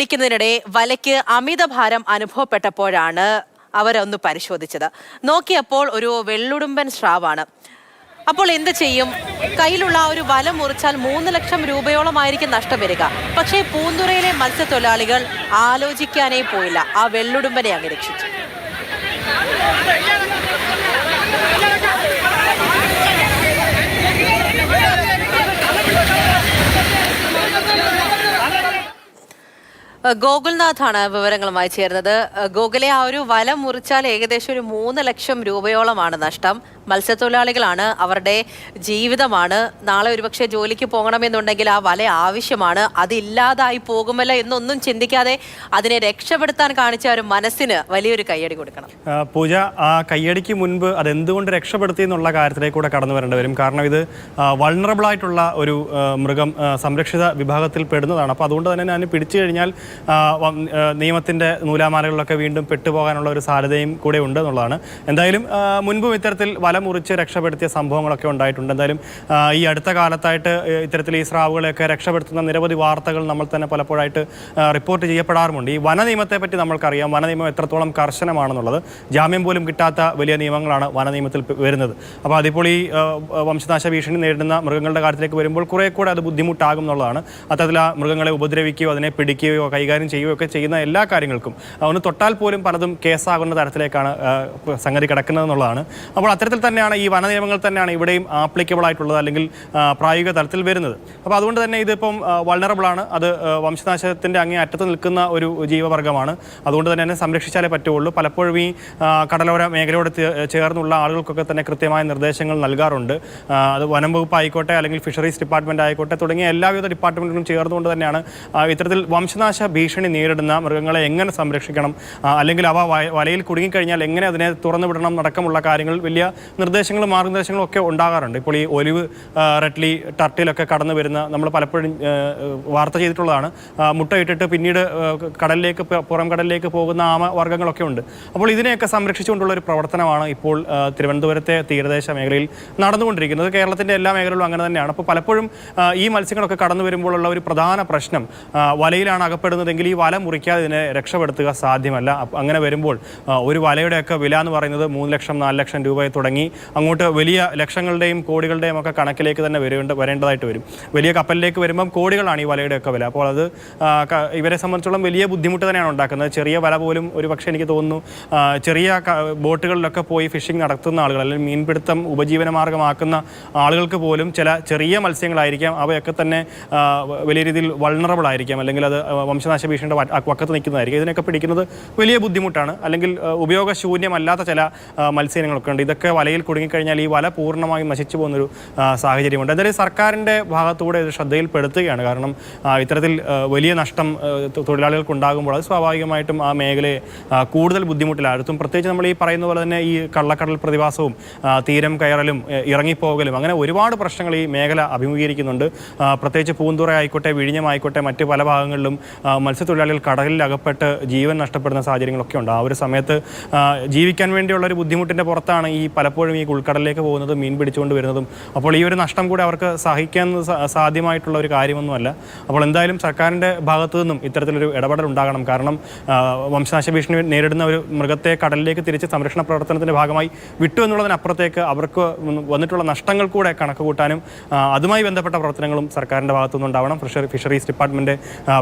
പിടിക്കുന്നതിനിടെ വലയ്ക്ക് അമിത ഭാരം അനുഭവപ്പെട്ടപ്പോഴാണ് അവരൊന്ന് പരിശോധിച്ചത്. നോക്കിയപ്പോൾ ഒരു വെള്ളുടുമ്പൻ സ്രാവാണ്. അപ്പോൾ എന്ത് ചെയ്യും? കയ്യിലുള്ള ഒരു വല മുറിച്ചാൽ മൂന്ന് ലക്ഷം രൂപയോളമായിരിക്കും നഷ്ടം വരിക. പക്ഷേ പൂന്തുറയിലെ മത്സ്യത്തൊഴിലാളികൾ ആലോചിക്കാനേ പോയില്ല. ആ വെള്ളുടുമ്പനെ അങ്ങ് രക്ഷിച്ചു. ഗോകുൽനാഥാണ് വിവരങ്ങളുമായി ചേർന്നത് ഏഹ് ഗോകുലെ ആ ഒരു വല മുറിച്ചാൽ ഏകദേശം ഒരു മൂന്ന് ലക്ഷം രൂപയോളമാണ് നഷ്ടം. മത്സ്യത്തൊഴിലാളികളാണ് അവരുടെ ജീവിതമാണ്. നാളെ ഒരുപക്ഷെ ജോലിക്ക് പോകണമെന്നുണ്ടെങ്കിൽ ആ വല ആവശ്യമാണ്. അതില്ലാതായി പോകുമല്ലോ എന്നൊന്നും ചിന്തിക്കാതെ അതിനെ രക്ഷപ്പെടുത്താൻ കാണിച്ച ഒരു മനസ്സിന് വലിയൊരു കയ്യടി കൊടുക്കണം. പൂജ ആ കയ്യടിക്ക് മുൻപ് അതെന്തുകൊണ്ട് രക്ഷപ്പെടുത്തി എന്നുള്ള കാര്യത്തിലേക്ക് കൂടെ കടന്നു വരേണ്ടി വരും. കാരണം ഇത് വൾണറബിൾ ആയിട്ടുള്ള ഒരു മൃഗം സംരക്ഷിത വിഭാഗത്തിൽ പെടുന്നതാണ്. അപ്പോൾ അതുകൊണ്ട് തന്നെ ഞാൻ പിടിച്ചു കഴിഞ്ഞാൽ നിയമത്തിന്റെ നൂലാമാലകളിലൊക്കെ വീണ്ടും പെട്ടുപോകാനുള്ള ഒരു സാധ്യതയും കൂടെ ഉണ്ട് എന്നുള്ളതാണ്. എന്തായാലും മുൻപും ഇത്തരത്തിൽ വല മുറിച്ച് രക്ഷപ്പെടുത്തിയ സംഭവങ്ങളൊക്കെ ഉണ്ടായിട്ടുണ്ട്. എന്തായാലും ഈ അടുത്ത കാലത്തായിട്ട് ഇത്തരത്തിൽ ഈ സ്രാവുകളെയൊക്കെ രക്ഷപ്പെടുത്തുന്ന നിരവധി വാർത്തകൾ നമ്മൾ തന്നെ പലപ്പോഴായിട്ട് റിപ്പോർട്ട് ചെയ്യപ്പെടാറുമുണ്ട്. ഈ വന നിയമത്തെ പറ്റി നമ്മൾക്കറിയാം. വന നിയമം എത്രത്തോളം കർശനമാണെന്നുള്ളത്. ജാമ്യം പോലും കിട്ടാത്ത വലിയ നിയമങ്ങളാണ് വന നിയമത്തിൽ വരുന്നത്. അപ്പോൾ അതിപ്പോൾ ഈ വംശനാശ ഭീഷണി നേരിടുന്ന മൃഗങ്ങളുടെ കാര്യത്തിലേക്ക് വരുമ്പോൾ കുറേ കൂടെ അത് ബുദ്ധിമുട്ടാകും എന്നുള്ളതാണ്. അത്തരത്തിൽ ആ മൃഗങ്ങളെ ഉപദ്രവിക്കുകയോ അതിനെ പിടിക്കുകയോ കൈകാര്യം ചെയ്യുകയോ ഒക്കെ ചെയ്യുന്ന എല്ലാ കാര്യങ്ങൾക്കും ഒന്ന് തൊട്ടാൽ പോലും പലതും കേസാകുന്ന തരത്തിലേക്കാണ് സംഗതി കിടക്കുന്നത് എന്നുള്ളതാണ്. അപ്പോൾ അത്തരത്തിൽ തന്നെയാണ് ഈ വന നിയമങ്ങൾ തന്നെയാണ് ഇവിടെയും ആപ്ലിക്കബിൾ ആയിട്ടുള്ളത് അല്ലെങ്കിൽ പ്രായോഗിക തലത്തിൽ വരുന്നത്. അപ്പോൾ അതുകൊണ്ട് തന്നെ ഇതിപ്പം ആണ്. അത് വംശനാശത്തിന്റെ അങ്ങേ അറ്റത്ത് നിൽക്കുന്ന ഒരു ജീവവർഗമാണ് അതുകൊണ്ട് തന്നെ സംരക്ഷിച്ചാലേ പറ്റുള്ളൂ. പലപ്പോഴും ഈ കടലോര മേഖലയോട് ചേർന്നുള്ള ആളുകൾക്കൊക്കെ തന്നെ കൃത്യമായ നിർദ്ദേശങ്ങൾ നൽകാറുണ്ട്. അത് വനം വകുപ്പ് ആയിക്കോട്ടെ അല്ലെങ്കിൽ ഫിഷറീസ് ഡിപ്പാർട്ട്മെന്റ് ആയിക്കോട്ടെ തുടങ്ങിയ എല്ലാവിധ ഡിപ്പാർട്ട്മെന്റുകളും ചേർന്നുകൊണ്ട് തന്നെയാണ് ഇത്തരത്തിൽ വംശനാശ ഭീഷണി നേരിടുന്ന മൃഗങ്ങളെ എങ്ങനെ സംരക്ഷിക്കണം അല്ലെങ്കിൽ അവ വലയിൽ കുടുങ്ങിക്കഴിഞ്ഞാൽ എങ്ങനെ അതിനെ തുറന്നുവിടണം അടക്കമുള്ള കാര്യങ്ങൾ വലിയ നിർദ്ദേശങ്ങളും മാർഗനിർദ്ദേശങ്ങളും ഒക്കെ ഉണ്ടാകാറുണ്ട്. ഇപ്പോൾ ഈ ഒലിവ് റെഡ്ലി ടർട്ടിലൊക്കെ കടന്നു വരുന്ന നമ്മൾ പലപ്പോഴും വാർത്ത ചെയ്തിട്ടുള്ളതാണ്. മുട്ട മുട്ടയിട്ടിട്ട് പിന്നീട് കടലിലേക്ക് പുറം കടലിലേക്ക് പോകുന്ന ആമ വർഗങ്ങളൊക്കെ ഉണ്ട്. അപ്പോൾ ഇതിനെയൊക്കെ സംരക്ഷിച്ചുകൊണ്ടുള്ള ഒരു പ്രവർത്തനമാണ് ഇപ്പോൾ തിരുവനന്തപുരത്തെ തീരദേശ മേഖലയിൽ നടന്നുകൊണ്ടിരിക്കുന്നത്. കേരളത്തിന്റെ എല്ലാ മേഖലകളും അങ്ങനെ തന്നെയാണ്. അപ്പോൾ പലപ്പോഴും ഈ മത്സ്യങ്ങളൊക്കെ കടന്നു വരുമ്പോഴുള്ള ഒരു പ്രധാന പ്രശ്നം വലയിലാണ് അകപ്പെടുന്നതെങ്കിൽ ഈ വല മുറിക്കാതെ ഇതിനെ രക്ഷപ്പെടുത്തുക സാധ്യമല്ല. അങ്ങനെ വരുമ്പോൾ ഒരു വലയുടെയൊക്കെ വില എന്ന് പറയുന്നത് മൂന്ന് ലക്ഷം നാല് ലക്ഷം രൂപയെ തുടങ്ങി അങ്ങോട്ട് വലിയ ലക്ഷങ്ങളുടെയും കോടികളുടെയും ഒക്കെ കണക്കിലേക്ക് തന്നെ വരേണ്ട വരേണ്ടതായിട്ട് വരും. വലിയ കപ്പലിലേക്ക് വരുമ്പം കോടികളാണ് ഈ വലയുടെ ഒക്കെ വില. അപ്പോൾ അത് ഇവരെ സംബന്ധിച്ചോളം വലിയ ബുദ്ധിമുട്ട് തന്നെയാണ് ഉണ്ടാക്കുന്നത്. ചെറിയ വല പോലും ഒരു പക്ഷേ എനിക്ക് തോന്നുന്നു ചെറിയ ബോട്ടുകളിലൊക്കെ പോയി ഫിഷിംഗ് നടത്തുന്ന ആളുകൾ അല്ലെങ്കിൽ മീൻപിടുത്തം ഉപജീവന മാർഗമാക്കുന്ന ആളുകൾക്ക് പോലും ചില ചെറിയ മത്സ്യങ്ങളായിരിക്കാം. അവയൊക്കെ തന്നെ വലിയ രീതിയിൽ വൾണറബിൾ ആയിരിക്കാം. അല്ലെങ്കിൽ അത് വംശനാശ ഭീഷണിയുടെ വക്കത്ത് നിൽക്കുന്നതായിരിക്കും. ഇതിനൊക്കെ പിടിക്കുന്നത് വലിയ ബുദ്ധിമുട്ടാണ്. അല്ലെങ്കിൽ ഉപയോഗശൂന്യമല്ലാത്ത ചില മത്സ്യങ്ങളൊക്കെ ഉണ്ട്. ഇതൊക്കെ വലയിൽ കുടുങ്ങിക്കഴിഞ്ഞാൽ ഈ വല പൂർണമായും നശിച്ചു പോകുന്നൊരു സാഹചര്യമുണ്ട്. എന്തായാലും സർക്കാരിന്റെ ഭാഗത്തൂടെ ഇത് ശ്രദ്ധയിൽപ്പെടുത്തുകയാണ്. കാരണം ഇത്തരത്തിൽ വലിയ നഷ്ടം തൊഴിലാളികൾക്ക് ഉണ്ടാകുമ്പോൾ അത് സ്വാഭാവികമായിട്ടും ആ മേഖലയെ കൂടുതൽ ബുദ്ധിമുട്ടിലാഴ്ത്തും. പ്രത്യേകിച്ച് നമ്മൾ ഈ പറയുന്ന പോലെ തന്നെ ഈ കള്ളക്കടൽ പ്രതിഭാസവും തീരം കയറലും ഇറങ്ങിപ്പോകലും അങ്ങനെ ഒരുപാട് പ്രശ്നങ്ങൾ ഈ മേഖല അഭിമുഖീകരിക്കുന്നുണ്ട്. പ്രത്യേകിച്ച് പൂന്തുറ ആയിക്കോട്ടെ വിഴിഞ്ഞം ആയിക്കോട്ടെ മറ്റ് പല ഭാഗങ്ങളിലും മത്സ്യത്തൊഴിലാളികൾ കടലിൽ അകപ്പെട്ട് ജീവൻ നഷ്ടപ്പെടുന്ന സാഹചര്യങ്ങളൊക്കെ ഉണ്ട്. ആ ഒരു സമയത്ത് ജീവിക്കാൻ വേണ്ടിയുള്ള ഒരു ബുദ്ധിമുട്ടിന്റെ പുറത്താണ് ഈ പലപ്പോഴും ഈ ഉൾക്കടലിലേക്ക് പോകുന്നതും മീൻ പിടിച്ചുകൊണ്ട് വരുന്നതും. അപ്പോൾ ഈ ഒരു നഷ്ടം കൂടി അവർക്ക് സഹിക്കാൻ സാധ്യമായിട്ടുള്ള ഒരു കാര്യമൊന്നുമല്ല. അപ്പോൾ എന്തായാലും സർക്കാരിന്റെ ഭാഗത്തു നിന്നും ഇത്തരത്തിലൊരു ഇടപെടൽ ഉണ്ടാകണം. കാരണം വംശനാശ ഭീഷണി നേരിടുന്ന ഒരു മൃഗത്തെ കടലിലേക്ക് തിരിച്ച് സംരക്ഷണ പ്രവർത്തനത്തിന്റെ ഭാഗമായി വിട്ടു എന്നുള്ളതിനപ്പുറത്തേക്ക് അവർക്ക് വന്നിട്ടുള്ള നഷ്ടങ്ങൾ കൂടെ കണക്ക് കൂട്ടാനും അതുമായി ബന്ധപ്പെട്ട പ്രവർത്തനങ്ങളും സർക്കാരിന്റെ ഭാഗത്തുനിന്ന് ഉണ്ടാവണം ഫിഷറി ഫിഷറീസ് ഡിപ്പാർട്ട്മെന്റ്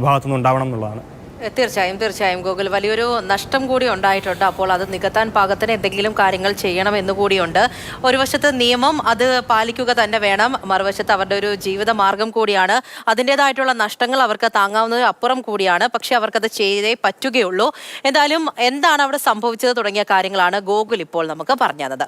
ഭാഗത്തുനിന്ന് ഉണ്ടാവണം എന്നുള്ളതാണ്. തീർച്ചയായും തീർച്ചയായും ഗൂഗിൾ വലിയൊരു നഷ്ടം കൂടി ഉണ്ടായിട്ടുണ്ട്. അപ്പോൾ അത് നികത്താൻ പാകത്തിന് എന്തെങ്കിലും കാര്യങ്ങൾ ചെയ്യണം കൂടിയുണ്ട്. ഒരു വശത്ത് നിയമം അത് പാലിക്കുക തന്നെ വേണം. മറുവശത്ത് അവരുടെ ഒരു ജീവിത മാർഗം കൂടിയാണ്. അതിന്റെതായിട്ടുള്ള നഷ്ടങ്ങൾ അവർക്ക് താങ്ങാവുന്നത് അപ്പുറം കൂടിയാണ്. പക്ഷെ അവർക്കത് ചെയ്തേ പറ്റുകയുള്ളൂ. എന്തായാലും എന്താണ് അവിടെ സംഭവിച്ചത് തുടങ്ങിയ കാര്യങ്ങളാണ് ഗോകുൽ ഇപ്പോൾ നമുക്ക് പറഞ്ഞു തന്നത്